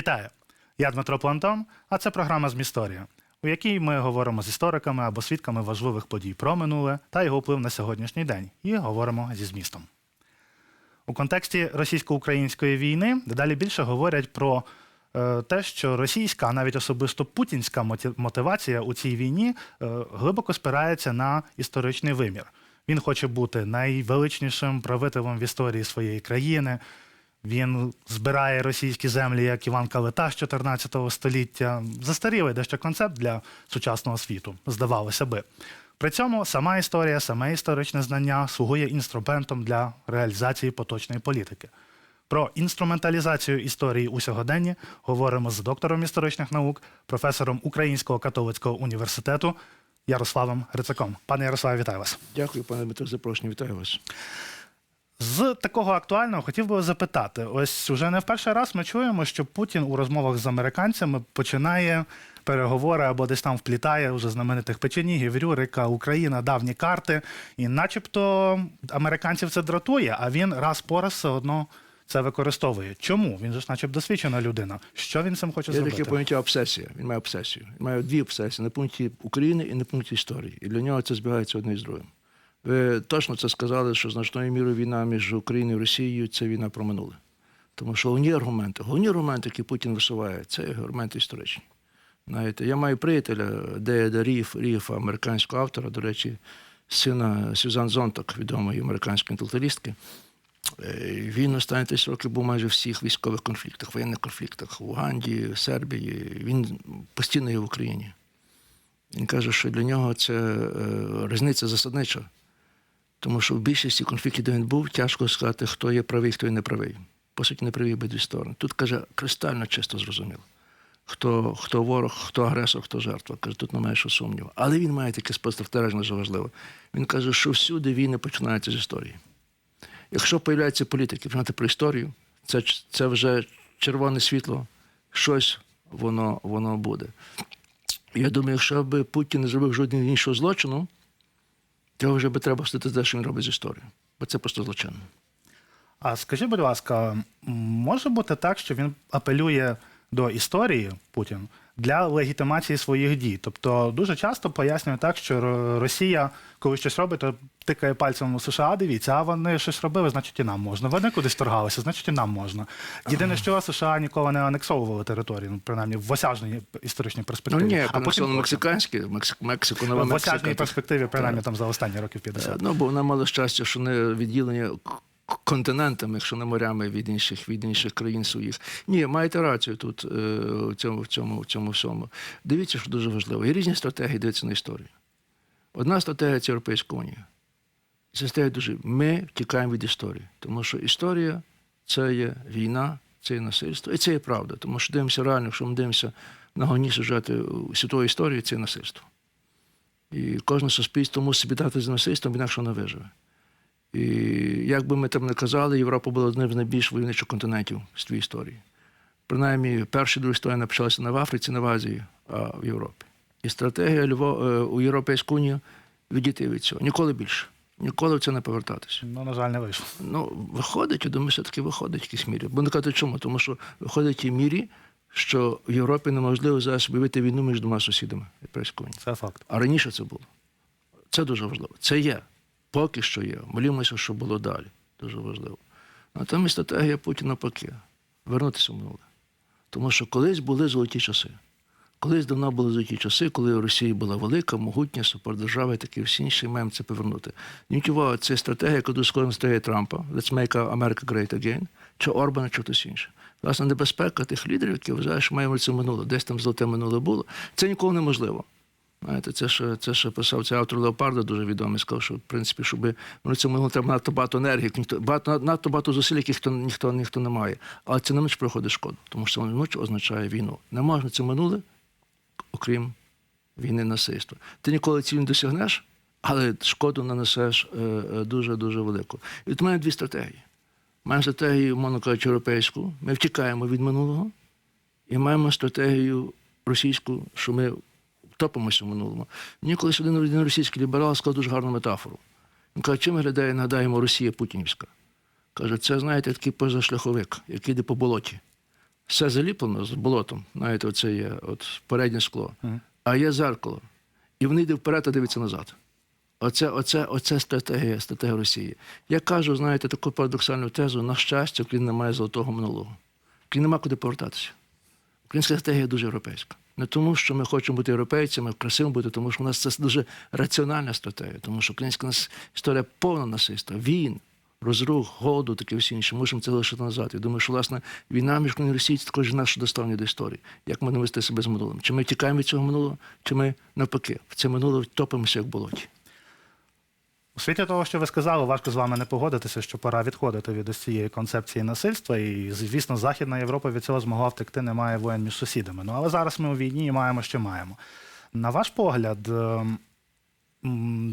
Вітаю! Я Дмитро Плантон, а це програма «Змісторія», у якій ми говоримо з істориками або свідками важливих подій про минуле та його вплив на сьогоднішній день і говоримо зі змістом. У контексті російсько-української війни дедалі більше говорять про е, те, що російська, а навіть особисто путінська мотивація у цій війні е, глибоко спирається на історичний вимір. Він хоче бути найвеличнішим правителем в історії своєї країни. Він збирає російські землі, як Іван Калита з 14 століття. Застарілий дещо концепт для сучасного світу, здавалося би. При цьому сама історія, саме історичне знання слугує інструментом для реалізації поточної політики. Про інструменталізацію історії у сьогоденні говоримо з доктором історичних наук, професором Українського католицького університету Ярославом Грицаком. Пане Ярославе, вітаю вас. Дякую, пане Дмитро, за запрошення. Вітаю вас. З такого актуального хотів би запитати: ось уже не в перший раз ми чуємо, що Путін у розмовах з американцями починає переговори або десь там вплітає уже знаменитих печенігів, Рюрика, Україна, давні карти. І начебто американців це дратує, а він раз по раз все одно це використовує. Чому? Він же ж начебто досвідчена людина. Що він цим хоче Є зробити? таке поняття обсесія. Він має обсесію. Він має дві обсесії на пункті України і на пункті історії. І для нього це збігається одне з другим. Ви точно це сказали, що значною мірою війна між Україною і Росією це війна про минуле. Тому що головні аргументи, головні аргументи, які Путін висуває, це аргументи історичні. Знаєте, я маю приятеля Деяда Ріф, Ріфа, американського автора, до речі, сина Сюзан Зонтак, відомої американської інтелектуалістки. Е, Він останні 30 років був майже в всіх військових конфліктах, воєнних конфліктах в Уганді, в Сербії. Він постійно є в Україні. Він каже, що для нього це е, різниця засаднича. Тому що в більшості конфліктів, де він був, тяжко сказати, хто є правий, хто є неправий. По суті, не праві обидві сторони. Тут каже, кристально чисто зрозуміло. Хто, хто ворог, хто агресор, хто жертва. Каже, тут немає що сумніву. Але він має таке спостереження, що важливо. Він каже, що всюди війни починаються з історії. Якщо появляються політики, починати про історію, це, це вже червоне світло, щось воно, воно буде. Я думаю, якщо б Путін не зробив жодного іншого злочину, то вже би треба стати те, що він робить з історією. Бо це просто злочинно. А скажіть, будь ласка, може бути так, що він апелює до історії Путін для легітимації своїх дій? Тобто дуже часто пояснює так, що Росія, коли щось робить, то тикає пальцем у США, дивіться, а вони щось робили, значить і нам можна. Вони кудись торгалися, значить і нам можна. Єдине, що США ніколи не анексовували територію, ну, принаймні в осяжній історичній Ну перспективі. ні, а потім на мексиканське, Мексик, Мексику, Нова в осяжній перспективі, принаймні там за останні років Е, 50. Ну, бо вона мала щастя, що не відділення континентами, якщо не морями від інших, від інших країн своїх. Ні, маєте рацію тут е, в цьому, в цьому, в цьому всьому. Дивіться, що дуже важливо. Є різні стратегії дивитися на історію. Одна стратегія це Європейська унія. Це стратегія дуже. Ми втікаємо від історії, тому що історія це є війна, це є насильство. І це є правда. Тому що дивимося реально, якщо ми дивимося на головні сюжети світової історії, це є насильство. І кожне суспільство мусить дати з насильством, інакше не виживе. І як би ми там не казали, Європа була одним з найбільш войовничих континентів в світовій історії. Принаймні, перші другі історії почалися не в Африці, не в Азії, а в Європі. І стратегія Льво, е, у Європейську унію відійти від цього. Ніколи більше. Ніколи в це не повертатися. Ну, на жаль, не вийшло. Ну, виходить, я думаю, все-таки виходить в якійсь мірі. Бо не чому? Тому що виходить в тій мірі, що в Європі неможливо зараз об'явити війну між двома сусідами Європейської унії. Це факт. А раніше це було. Це дуже важливо. Це є. Поки що є. Молімося, що було далі. Дуже важливо. Натомість стратегія Путіна навпаки. Вернутися в минуле. Тому що колись були золоті часи. Колись давно були золоті часи, коли Росія була велика, могутня, супердержава і таке всі інші маємо це повернути. Увагу, це стратегія, яка скоро стає Трампа, Let's make America great again, чи Орбана, чи хтось інший. Власне, небезпека тих лідерів, які вважають, що маємо це минуле, десь там золоте минуле було. Це ніколи неможливо. Знаєте, це ще, це ще писав цей автор Леопарда, дуже відомий, сказав, що в принципі, щоб ну, це минуло треба надто багато енергії, ніхто багато надто багато зусиль, яких ніхто, ніхто, ніхто не має. Але це не менш проходить шкоду, тому що це неминуче означає війну. Не можна це минуле, окрім війни насильства. Ти ніколи цілі не досягнеш, але шкоду нанесеш дуже дуже велику. І от мене дві стратегії. Маємо стратегію, мовно кажучи, європейську. Ми втікаємо від минулого, і маємо стратегію російську, що ми топимося в минулому. Мені колись один, один російський ліберал сказав дуже гарну метафору. Він каже, чим виглядає, нагадаємо, Росія Путінівська. Каже, це, знаєте, такий позашляховик, який йде по болоті. все заліплено з болотом. Знаєте, оце є от переднє скло, а є зеркало. І вони йде вперед, а дивиться назад. Оце, оце, оце стратегія, стратегія Росії. Я кажу, знаєте, таку парадоксальну тезу: на щастя, Україна не має золотого минулого. Україна нема куди повертатися. Українська стратегія дуже європейська. Не тому, що ми хочемо бути європейцями, красивим бути, тому що у нас це дуже раціональна стратегія, тому що українська нас історія повна насильства, війн, розрух, голоду, таке всі інше. Мусимо це лишити назад. Я думаю, що власне війна між і Росією це також наше доставлення до історії. Як ми не вести себе з минулим? Чи ми тікаємо від цього минулого, чи ми навпаки в це минуле топимося як болоті? У світі того, що ви сказали, важко з вами не погодитися, що пора відходити від ось цієї концепції насильства. І, звісно, Західна Європа від цього змогла втекти, немає воєн між сусідами. Ну але зараз ми у війні і маємо, що маємо. На ваш погляд, ем,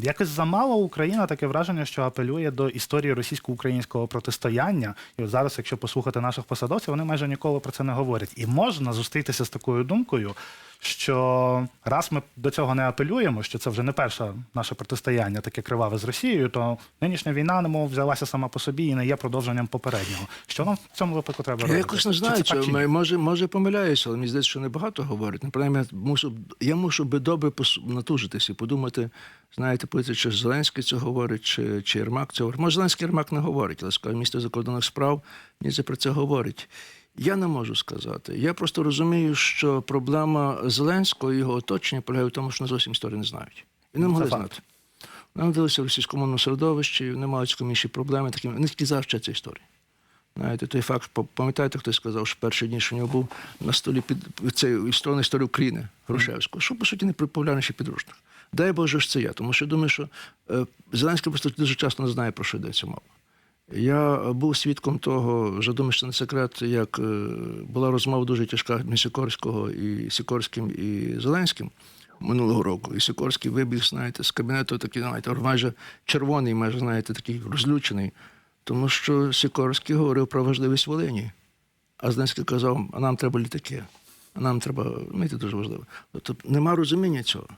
якось замало Україна таке враження, що апелює до історії російсько-українського протистояння. І от зараз, якщо послухати наших посадовців, вони майже ніколи про це не говорять. І можна зустрітися з такою думкою, що раз ми до цього не апелюємо, що це вже не перше наше протистояння, таке криваве з Росією, то нинішня війна, немов взялася сама по собі і не є продовженням попереднього. Що нам в цьому випадку треба Я робити? якось не знаю, так чи, може, може помиляюся, але мені здається, що небагато говорять. Ну, принаймні, я мушу, я мушу би добре пос- натужитися і подумати, знаєте, позицію, чи Зеленський це говорить, чи, чи Єрмак це говорить. Може, Зеленський Єрмак не говорить, але скажу, місто закордонних справ мені це про це говорить. Я не можу сказати. Я просто розумію, що проблема Зеленського і його оточення полягає в тому, що не зовсім історію не знають. І не Ну, це могли знати. Вони народилися в російськомовному середовищі, вони мають інші проблеми, такі, вони тільки зараз вчаться історії. Знаєте, той факт, пам'ятаєте, хтось сказав, що перші дні, що у нього був на столі під цей історія історії України Грушевського, що по суті не популярніший підручник. Дай Боже ж це я, тому що я думаю, що е, Зеленський просто дуже часто не знає, про що йдеться мова. Я був свідком того, вже думаю, що не секрет, як е, була розмова дуже тяжка між Сікорського і Сікорським і Зеленським минулого року. І Сікорський вибіг, знаєте, з кабінету такий, знаєте, майже червоний, майже, знаєте, такий розлючений. Тому що Сікорський говорив про важливість Волині. А Зеленський казав, а нам треба літаки, а нам треба, знаєте, дуже важливо. Тобто нема розуміння цього.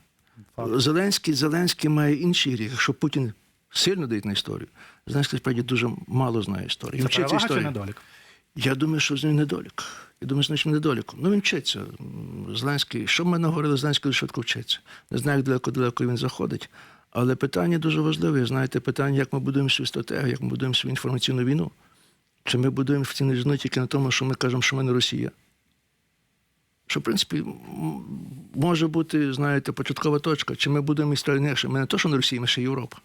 Факт. Зеленський, Зеленський має інший гріх. Якщо Путін сильно дає на історію, Зеленський справді дуже мало знає історії. Це вчиться перевага чи історії. недолік? Я думаю, що з ним недолік. Я думаю, що з ним недоліком. Ну він вчиться. Зеленський, що ми наговорили, Зеленський дуже швидко вчиться. Не знаю, як далеко-далеко він заходить. Але питання дуже важливе. Знаєте, питання, як ми будуємо свою стратегію, як ми будуємо свою інформаційну війну. Чи ми будуємо інформаційну війну тільки на тому, що ми кажемо, що ми не Росія? Що, в принципі, може бути, знаєте, початкова точка. Чи ми будемо історію? Ми не то, що не Росія, ми ще Європа.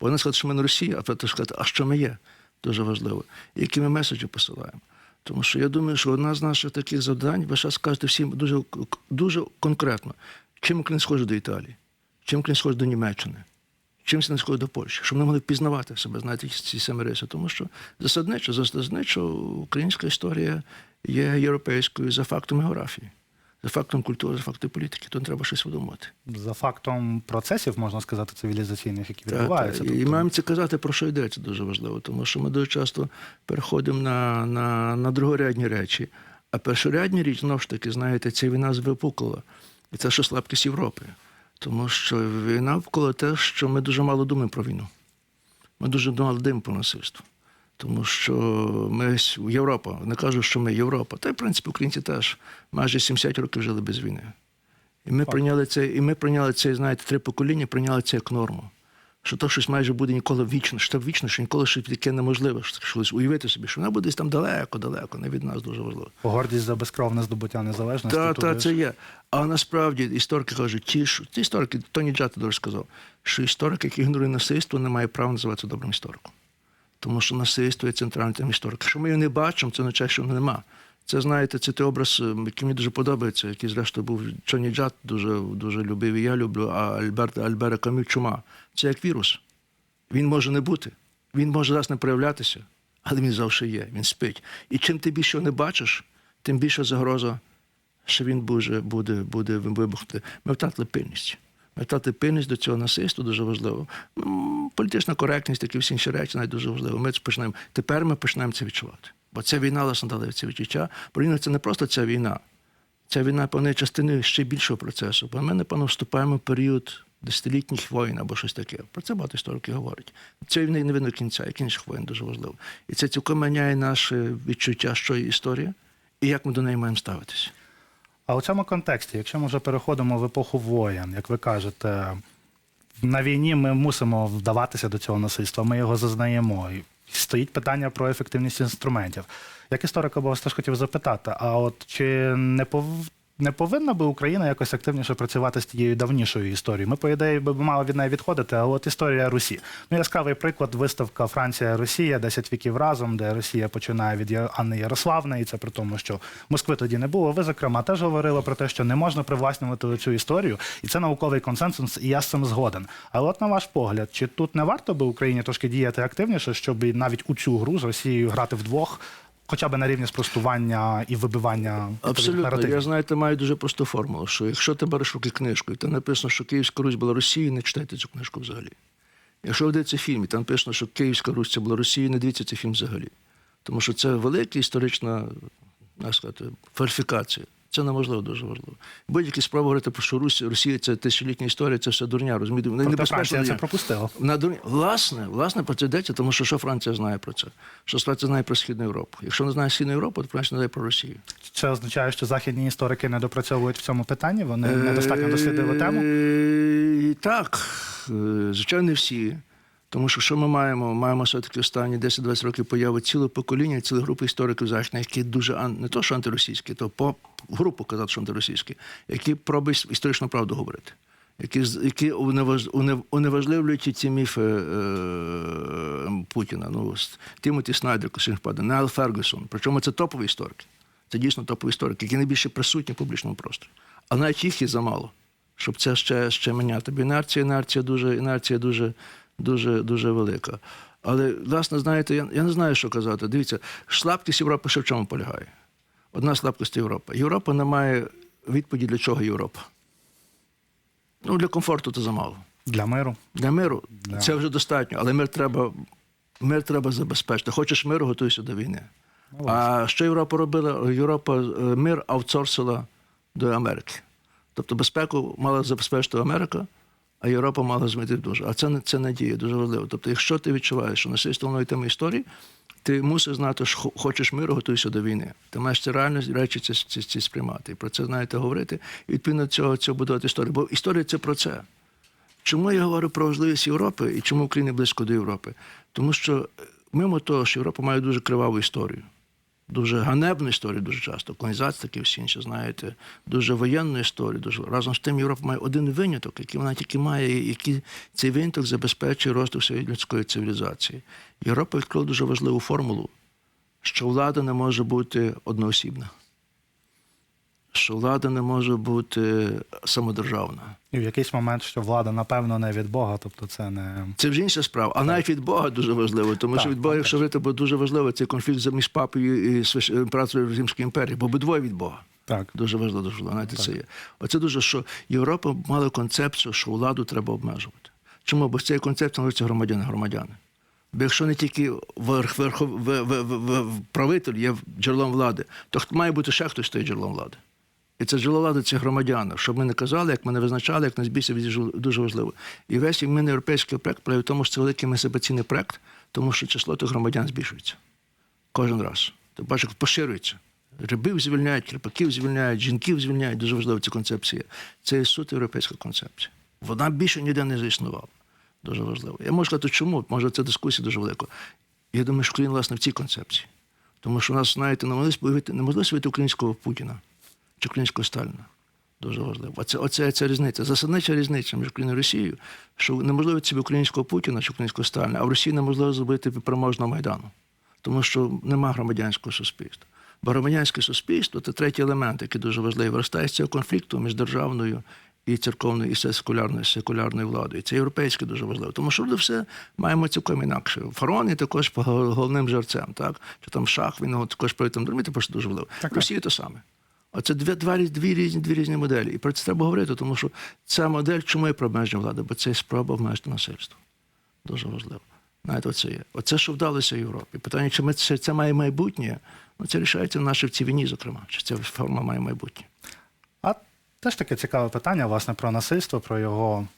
Бо вони сказати, що ми не Росія, а потім сказати, а що ми є? Дуже важливо. І які ми меседжі посилаємо. Тому що я думаю, що одна з наших таких завдань, ви зараз скажете всім дуже, дуже конкретно, чим Україна схожа до Італії, чим Україна схожа до Німеччини, чим не схоже до Польщі, щоб вони могли впізнавати себе, знаєте, ці самі риси. Тому що засадничо, засадничо українська історія є європейською за фактом географії, за фактом культури, за фактом політики. Тут треба щось видумати. За фактом процесів, можна сказати, цивілізаційних, які Так, відбуваються. так. І Тобто- маємо це казати, про що йдеться дуже важливо, тому що ми дуже часто переходимо на, на, на другорядні речі. А першорядні річ, знову ж таки, знаєте, ця війна випукла. І це що слабкість Європи. Тому що війна вкола те, що ми дуже мало думаємо про війну. Ми дуже мало думаємо про насильство. Тому що ми Європа, не кажу, що ми Європа. Та й в принципі українці теж майже 70 років жили без війни. І ми Факт. прийняли це, і ми прийняли це, знаєте, три покоління, прийняли це як норму. Що то щось майже буде ніколи вічно, що вічно, що ніколи щось таке неможливе, що щось уявити собі, що вона буде десь там далеко, далеко, не від нас дуже важливо. Гордість за безкровне здобуття незалежності. Та, тут та, це є. А насправді історики кажуть, ті, що ті історики, Тоні Джата дуже сказав, що історик, який ігнорує насильство, не має права називатися добрим істориком. Тому що насильство є центральним історика. Якщо ми його не бачимо, це означає, що нема. Це знаєте, це той образ, е, який мені дуже подобається, який, зрештою, був Тоні Джат дуже, дуже любив, і я люблю, а Альберта Альбера Камю чума. Це як вірус. Він може не бути, він може зараз не проявлятися, але він завжди є, він спить. І чим ти більше не бачиш, тим більша загроза, що він буде, буде, буде вибухнути. Ми втратили пильність. Ми втратили до цього насильства дуже важливо. Політична коректність, такі всі інші речі, навіть дуже важливо. Ми почнемо. Тепер ми почнемо це відчувати. Бо ця війна власне дала ці відчуття. Війна це не просто ця війна. Ця війна певна є частиною ще більшого процесу. Бо ми, напевно, вступаємо в період десятилітніх воїн або щось таке. Про це багато істориків говорять. Це війни не видно кінця, як інших воїн дуже важливо. І це цілком міняє наше відчуття, що історія, і як ми до неї маємо ставитися. А у цьому контексті, якщо ми вже переходимо в епоху воєн, як ви кажете, на війні ми мусимо вдаватися до цього насильства, ми його зазнаємо. І стоїть питання про ефективність інструментів. Як історика би вас теж хотів запитати, а от чи не пов... не повинна би Україна якось активніше працювати з тією давнішою історією? Ми, по ідеї, би мали від неї відходити, а от історія Русі. Ну, яскравий приклад виставка Франція-Росія 10 віків разом, де Росія починає від Анни Ярославни, і це при тому, що Москви тоді не було. Ви, зокрема, теж говорили про те, що не можна привласнювати цю історію, і це науковий консенсус, і я з цим згоден. Але от на ваш погляд, чи тут не варто би Україні трошки діяти активніше, щоб навіть у цю гру з Росією грати вдвох, хоча б на рівні спростування і вибивання Абсолютно. наративів? Я знаєте, маю дуже просту формулу, що якщо ти береш руки книжку, і там написано, що Київська Русь була Росією, не читайте цю книжку взагалі. Якщо ви фільм, і там написано, що Київська Русь це була Росія, не дивіться цей фільм взагалі. Тому що це велика історична сказати, фальсифікація. Це неможливо дуже важливо. Будь-які справи говорити про що Русь, Росія це тисячолітня історія, це все дурня. Розумієте? Вони небезпечно це дурня. пропустила. На дурні. Власне, власне, про це йдеться, тому що що Франція знає про це? Що Франція знає про Східну Європу. Якщо не знає Східну Європу, то Франція не знає про Росію. Це означає, що західні історики не допрацьовують в цьому питанні, вони недостатньо дослідили тему. Е, Так, е, звичайно, не всі. Тому що що ми маємо? Маємо все-таки останні 10-20 років появи ціле покоління, ціле групи істориків західних, які дуже не то, що антиросійські, то по групу казати, що антиросійські, які пробують історичну правду говорити. Які, які уневаж, уневажливлюють ці міфи е, Путіна. Ну, Тімоті Снайдер, впаде, Найл Фергюсон. Причому це топові історики. Це дійсно топові історики, які найбільше присутні в публічному просторі. А навіть їх є замало, щоб це ще, ще міняти. Бо інерція, інерція дуже, інерція дуже, дуже, дуже велика. Але, власне, знаєте, я, я не знаю, що казати. Дивіться, слабкість Європи ще в чому полягає? Одна слабкість Європи. Європа не має відповіді, для чого Європа. Ну, для комфорту це замало. Для миру. Для миру Да. це вже достатньо, але мир треба, мир треба забезпечити. Хочеш миру, готуйся до війни. Ну, а що Європа робила? Європа е, мир аутсорсила до Америки. Тобто безпеку мала забезпечити Америка, а Європа мала змити дуже. А це це надія, дуже важливо. Тобто, якщо ти відчуваєш, що насильство воно йтиме історії, ти мусиш знати, що хочеш миру, готуйся до війни. Ти маєш ці реальні речі ці, ці, ці сприймати. І про це знаєте говорити. І відповідно цього, цього будувати історію. Бо історія це про це. Чому я говорю про важливість Європи і чому Україна близько до Європи? Тому що е, мимо того, що Європа має дуже криваву історію, дуже ганебну історію дуже часто, колонізація такі всі інші, знаєте, дуже воєнну історію. Дуже разом з тим Європа має один виняток, який вона тільки має, який цей виняток забезпечує розвиток всієї людської цивілізації. Європа відкрила дуже важливу формулу, що влада не може бути одноосібна, що влада не може бути самодержавна. І в якийсь момент, що влада, напевно, не від Бога, тобто це не. Це вже інша справа. А навіть від Бога дуже важливо, тому Так, що від Бога, так, якщо говорити, бо дуже важливо цей конфлікт між папою і свящ- імператором Римської імперії, бо обидвоє від Бога. Так. Дуже важливо, дуже важливо. Знаєте, це є. Оце дуже, що Європа мала концепцію, що владу треба обмежувати. Чому? Бо з цією концепцією належаться громадяни, громадяни. Бо якщо не тільки верх, верхов, в, в, в, в, правитель є джерелом влади, то має бути ще хтось стоїть джерелом влади. І це джерело влади це громадяни. Щоб ми не казали, як ми не визначали, як нас більше дуже важливо. І весь іменно європейський проект в тому, що це великий емансипаційний проект, тому що число тих громадян збільшується. Кожен раз. Ти бачиш, поширюється. Рибів звільняють, кріпаків звільняють, жінків звільняють. Дуже важлива ця концепція. Це суто європейська концепція. Вона більше ніде не заіснувала. Дуже важливо. Я можу сказати, чому? Може, це дискусія дуже велика. Я думаю, що Україна, власне, в цій концепції. Тому що у нас, знаєте, неможливо уявити українського Путіна чи українського Сталіна. Дуже важливо. Оце, оце ця різниця. Засаднича різниця між Україною і Росією, що неможливо собі українського Путіна чи українського Сталіна, а в Росії неможливо зробити переможного Майдану. Тому що нема громадянського суспільства. Бо громадянське суспільство це третій елемент, який дуже важливий. Виростає з цього конфлікту між державною і церковною, і секулярною, секулярною владою. Це європейське дуже важливо. Тому що люди все маємо цілком інакше. Фараон є також головним жерцем, так? Чи там шах, він його також тому це просто дуже важливо. Так, В Росії те саме. Оце дві, два, різ- дві, різні, дві різні моделі. І про це треба говорити, тому що ця модель чому є про обмеження влади? Бо це спроба обмежити насильство. Дуже важливо. Знаєте, оце є. Оце, що вдалося Європі. Питання, чи ми це, це має майбутнє, ну це рішається в нашій в цій війні, зокрема, чи ця форма має майбутнє. А теж таке цікаве питання, власне, про насильство, про його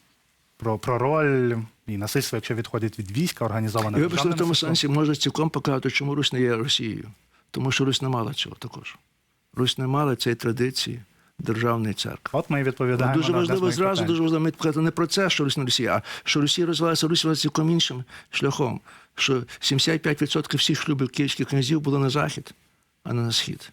про, про роль і насильство, якщо відходить від війська, організоване І вибачте, в тому сенсі можна цілком показати, чому Русь не є Росією. Тому що Русь не мала цього також. Русь не мала цієї традиції державної церкви. От ми і відповідаємо. Дуже на важливо зразу, питань. дуже важливо ми казати не про це, що Русь не Росія, а що Росія розвивалася, Русь розвивалася цілком іншим шляхом. Що 75% всіх шлюбів київських князів було на захід, а не на схід.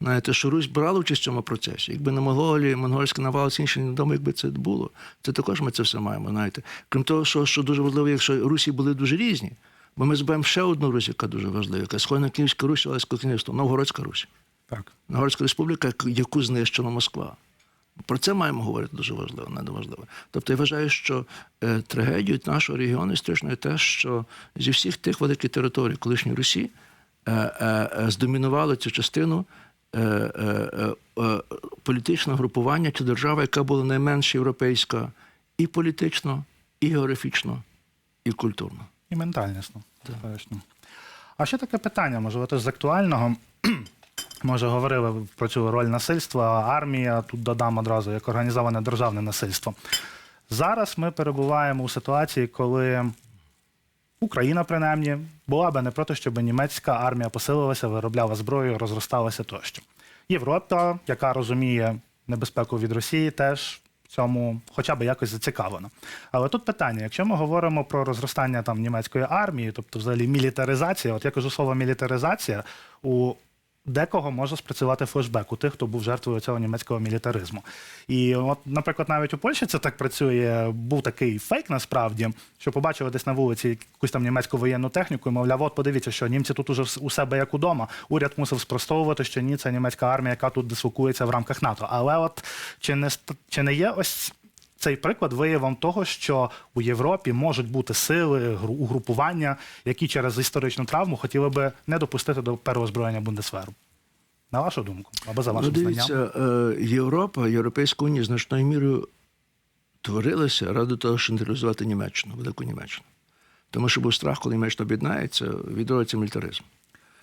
Знаєте, що Русь брала участь в цьому процесі. Якби на Монголії, монгольська навал, всі інші невідомо, якби це було. Це також ми це все маємо. Знаєте. Крім того, що, що дуже важливо, якщо Русі були дуже різні, бо ми зберемо ще одну Русь, яка дуже важлива, яка схожа Київська Русь, Олеське князівство, Новгородська Русь. Так. Новгородська республіка, яку знищила Москва. Про це маємо говорити дуже важливо, не важливо. Тобто я вважаю, що е, трагедією нашого регіону історичної те, що зі всіх тих великих територій колишньої Русі е, е, е, здомінували цю частину е, е, е, е, групування чи держава, яка була найменш європейська і політично, і географічно, і культурно. І ментальнісно. Точно. А ще таке питання, може, теж з актуального. Може, говорили про цю роль насильства, армія, тут додам одразу, як організоване державне насильство. Зараз ми перебуваємо у ситуації, коли Україна, принаймні, була би не проти, щоб німецька армія посилилася, виробляла зброю, розросталася тощо. Європа, яка розуміє небезпеку від Росії, теж в цьому хоча б якось зацікавлена. Але тут питання: якщо ми говоримо про розростання там німецької армії, тобто взагалі мілітаризація, от я кажу слово мілітаризація, у декого може спрацювати флешбек у тих, хто був жертвою цього німецького мілітаризму. І от, наприклад, навіть у Польщі це так працює. Був такий фейк насправді, що побачили десь на вулиці якусь там німецьку воєнну техніку, і мовляв, от подивіться, що німці тут уже у себе як удома. Уряд мусив спростовувати, що ні, це німецька армія, яка тут дислокується в рамках НАТО. Але от чи не чи не є ось цей приклад виявом того, що у Європі можуть бути сили, угрупування, які через історичну травму хотіли би не допустити до переозброєння Бундесверу. На вашу думку, або за Ну, вашим дивіться, знанням? е, Європа, Європейська Унія значною мірою творилася ради того, щоб нейтралізувати Німеччину, велику Німеччину. Тому що був страх, коли Німеччина об'єднається, відроється мілітаризм.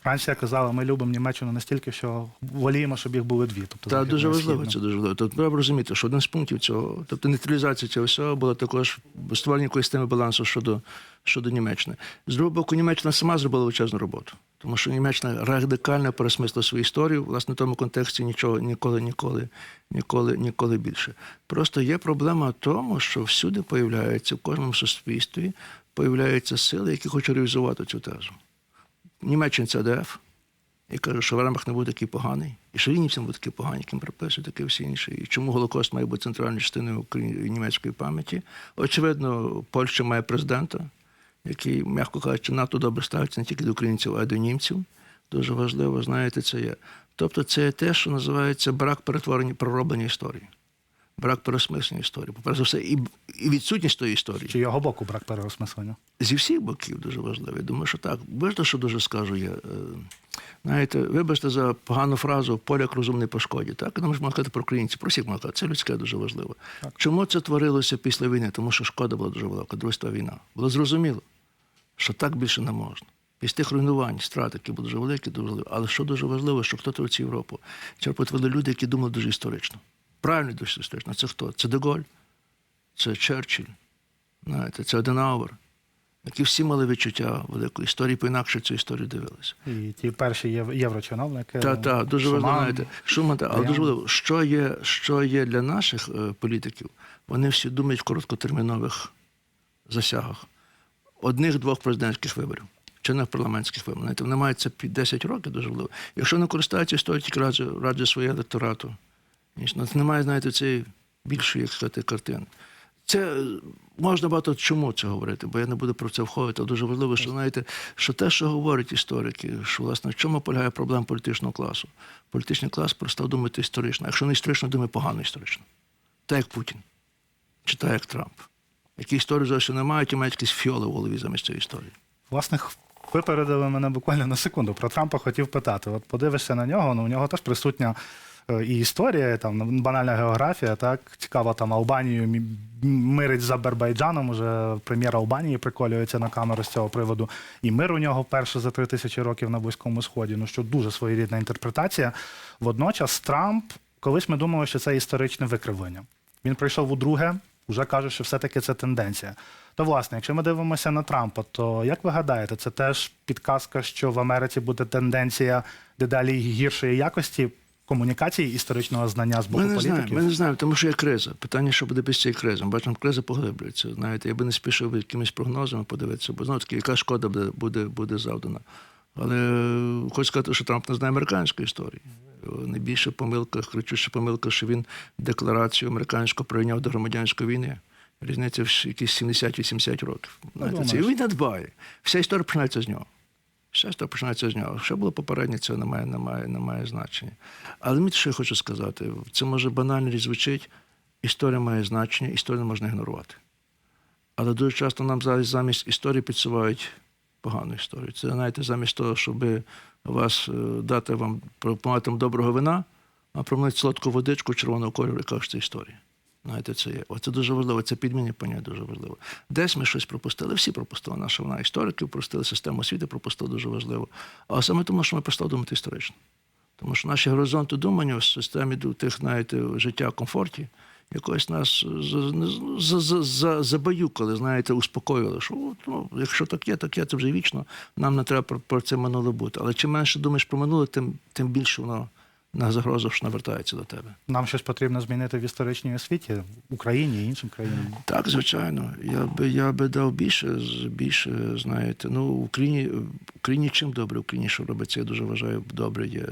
Франція казала, ми любимо Німеччину настільки, що воліємо, щоб їх були дві. Тобто Та дуже важливо, це дуже важливо. Тобто треба розуміти, що один з пунктів цього, тобто нейтралізація цього всього була також створення якоїсь системи балансу щодо, щодо Німеччини. З другого боку, Німеччина сама зробила величезну роботу, тому що Німеччина радикально пересмислила свою історію, власне, в тому контексті нічого ніколи, ніколи, ніколи, ніколи більше. Просто є проблема в тому, що всюди появляється в кожному суспільстві появляються сили, які хочуть реалізувати цю тезу. Німеччина це АДФ, і каже, що Вермах не буде такий поганий, і що німці не буде такий поганий, яким приписують, таке всі інші. І чому Голокост має бути центральною частиною німецької пам'яті? Очевидно, Польща має президента, який, м'яко кажучи, надто добре ставиться не тільки до українців, а й до німців. Дуже важливо, знаєте, це є. Тобто, це те, що називається брак перетворення пророблення історії, брак переосмислення історії. По-перше за все, і, і відсутність тої історії. Чи його боку брак переосмислення? Зі всіх боків дуже важливо. Я думаю, що так. Вибачте, що дуже скажу я. е, Знаєте, вибачте за погану фразу поляк розумний по шкоді. Так, нам ж можна сказати про українців, про всіх можна сказати. Це людське дуже важливо. Чому це творилося після війни? Тому що шкода була дуже велика, Друга війна. Було зрозуміло, що так більше не можна. Після тих руйнувань, страт, які були дуже великі, дуже важливо. Але що дуже важливо, що хто творить цю Європу? Це потворили люди, які думали дуже історично. Правильно дуже історично. Це хто? Це Деголь, це Черчилль, знаєте, це Аденауер які всі мали відчуття великої історії, по-інакше цю історію дивилися. І ті перші єв- єврочиновники. Та, та, дуже важливо, знаєте, Шуман, та, але дуже важливо, що є, що є для наших е, політиків, вони всі думають в короткотермінових засягах. Одних-двох президентських виборів, чи не парламентських виборів. Знаєте, вони мають це під 10 років, дуже важливо. Якщо не користаються історією тільки раді, раді свого електорату, ну, немає, знаєте, цієї більшої як сказати, картини. Це е, можна багато чому це говорити, бо я не буду про це входити. але Дуже важливо, що знаєте, що те, що говорять історики, що власне в чому полягає проблема політичного класу. Політичний клас перестав думати історично. Якщо не історично, думає погано історично. Так як Путін, чи так як Трамп, які історії зовсім не мають і мають якісь фіоли в голові замість цієї історії. Власне, випередили мене буквально на секунду. Про Трампа хотів питати. От подивишся на нього, ну у нього теж присутня і історія, там банальна географія, так цікаво, там Албанію мирить з Азербайджаном. Уже прем'єр Албанії приколюється на камеру з цього приводу. І мир у нього вперше за три тисячі років на Близькому Сході. Ну що дуже своєрідна інтерпретація. Водночас Трамп, колись ми думали, що це історичне викривлення. Він прийшов у друге, вже каже, що все-таки це тенденція. То, власне, якщо ми дивимося на Трампа, то як ви гадаєте, це теж підказка, що в Америці буде тенденція дедалі гіршої якості комунікації історичного знання з боку Ми не знаємо, ми не знаємо, тому що є криза. Питання, що буде після цієї кризи. Ми бачимо, криза поглиблюється. Знаєте, я би не спішив якимись прогнозами подивитися, бо знову таки, яка шкода буде, буде, буде завдана. Але е, хочу сказати, що Трамп не знає американської історії. Найбільша помилка, кричуща помилка, що він декларацію американську прийняв до громадянської війни. Різниця в якісь 70-80 років. Знаєте, це, і він не дбає. Вся історія починається з нього. Вся історія починається з нього. Що було попереднє, це не має, не має, не має значення. Але мені що я хочу сказати, це може банально річ звучить. Історія має значення, історію не можна ігнорувати. Але дуже часто нам зараз замість історії підсувають погану історію. Це знаєте, замість того, щоб вас е, дати вам пропонувати доброго вина, а промити солодку водичку червоного кольору, яка ж це історія. Знаєте, це є. Оце дуже важливо, це підміння поняття дуже важливо. Десь ми щось пропустили, всі пропустили. Наша вона істориків пропустили, систему освіти пропустили дуже важливо. Але саме тому, що ми перестали думати історично. Тому що наші горизонти думання в системі тих, знаєте, життя комфорті якось нас за- за- за- за- забаюкали, знаєте, успокоїли, що от, ну, якщо так є, так є, це вже вічно, нам не треба про, про це минуле бути. Але чим менше думаєш про минуле, тим, тим більше воно на загрозу що навертається до тебе. Нам щось потрібно змінити в історичній освіті в Україні і іншим країнам. Так, звичайно. Я би я би дав більше, більше, знаєте. Ну, в Україні, в Україні чим добре, в Україні, що робиться, я дуже вважаю, добре є, е,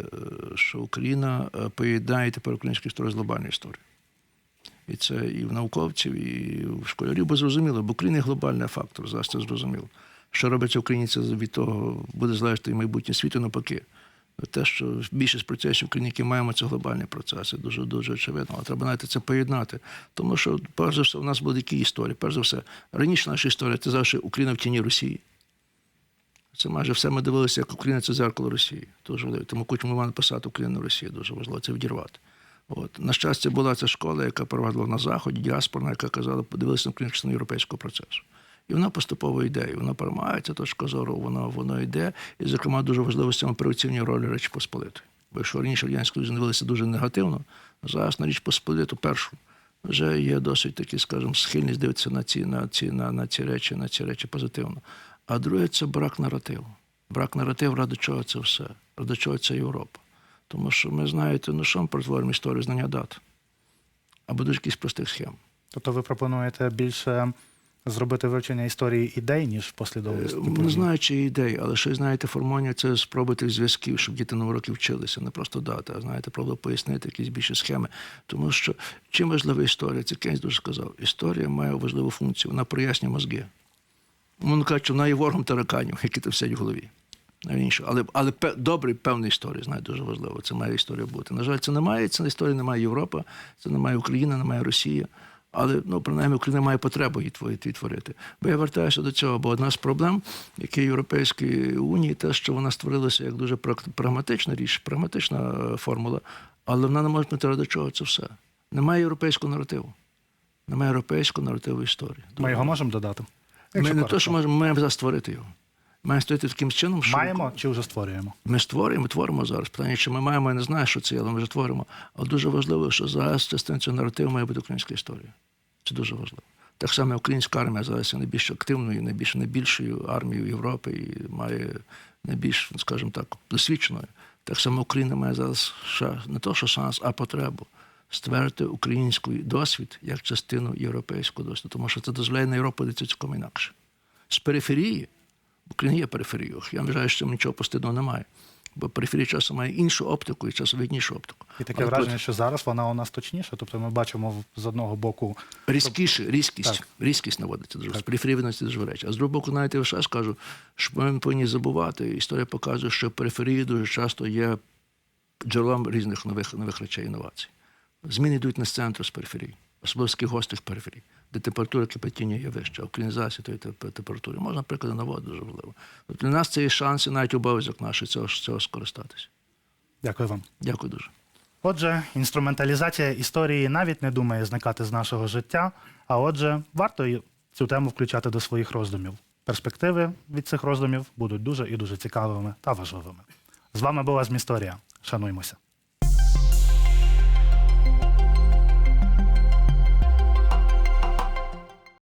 що Україна е, поєднає тепер українську історію з глобальною історією. І це і в науковців, і в школярів, бо зрозуміло, бо Україна глобальний фактор, зараз це зрозуміло. Що робиться в Україні, це від того буде залежати і майбутнє світу навпаки. Те, що більшість процесів які маємо, це глобальні процеси, дуже дуже очевидно. Але треба навіть це поєднати. Тому що, перш за все, у нас були які історії. Перш за все, раніше наша історія це завжди Україна в тіні Росії. Це майже все ми дивилися, як Україна це зеркало Росії. Дуже важливо. Тому Кучма має написати Україна Росія. Дуже важливо це відірвати. От. На щастя, була ця школа, яка провадила на Заході, діаспорна, яка казала, подивилися на українську європейського процесу. І вона поступово йде, і вона переймає ця точка зору, воно, воно йде. І, зокрема, дуже важливо саме переоцінює роль Речі Посполитої. Бо якщо раніше радянські Союз дивилися дуже негативно, зараз на Річ Посполиту першу вже є досить такі, скажімо, схильність дивитися на ці, на ці, на, на ці речі, на ці речі позитивно. А друге це брак наративу. Брак наративу, ради чого це все? Ради чого це Європа? Тому що ми знаєте, ну що ми перетворимо історію знання дат? Або дуже якихось простих схем. Тобто ви пропонуєте більше зробити вивчення історії ідей, ніж послідовності? Е, Не знаю, чи ідей, але ще знаєте, формування це спроби тих зв'язків, щоб діти на уроки вчилися, не просто дати, а знаєте, правда, пояснити якісь більше схеми. Тому що чим важлива історія, це Кейнс дуже сказав. Історія має важливу функцію, вона прояснює мозги. Він каже, що вона є ворогом тараканів, які там сидять в голові. Він? Але, але добрий, певний історія, знаєте, дуже важливо. Це має історія бути. На жаль, це немає. Це історії немає Європа, це немає Україна, немає Росія. Але ну, принаймні Україна має потребу її тво- відтворити. Бо я вертаюся до цього, бо одна з проблем, які Європейської унії, те, що вона створилася як дуже прагматична річ, прагматична е, формула, але вона не може бути ради чого це все. Немає європейського наративу. Немає європейського наративу історії. Ми його можемо додати? Ми Якщо не те, що можемо, ми маємо створити його. Маємо створити таким чином, що Маємо чи вже створюємо? ми створюємо, творимо зараз. Питання, чи ми маємо, я не знаю, що це, є, але ми вже творимо. Але дуже важливо, що зараз частина цього наративу має бути українська історія. Це дуже важливо. Так само українська армія зараз є найбільш активною, найбільш найбільшою армією Європи і має найбільш, скажімо так, досвідченою. Так само Україна має зараз ще не то, що шанс, а потребу ствердити український досвід як частину європейського досвіду, тому що це дозволяє на Європу дивитися цілком інакше. З периферії Україна є периферією. Я вважаю, що нічого постійного немає. Бо периферія часом має іншу оптику і часовиднішу оптику. І таке Але враження, що зараз вона у нас точніша. Тобто ми бачимо з одного боку Різкіше, різкість, Так. різкість наводиться дуже. Виноситься дуже речі. А з другого боку, навіть я ще скажу, що ми повинні забувати. Історія показує, що периферії дуже часто є джерелом різних нових, нових речей інновацій. Зміни йдуть не з центру з периферії, особливо з таких гострих периферій, де температура кипятіння є вища, українізація тої температури. Можна, наприклад, наводити дуже важливо. Для нас це є шанс і навіть обов'язок наш цього, цього скористатися. Дякую вам. Дякую дуже. Отже, інструменталізація історії навіть не думає зникати з нашого життя. А отже, варто цю тему включати до своїх роздумів. Перспективи від цих роздумів будуть дуже і дуже цікавими та важливими. З вами була Змісторія. Шануймося.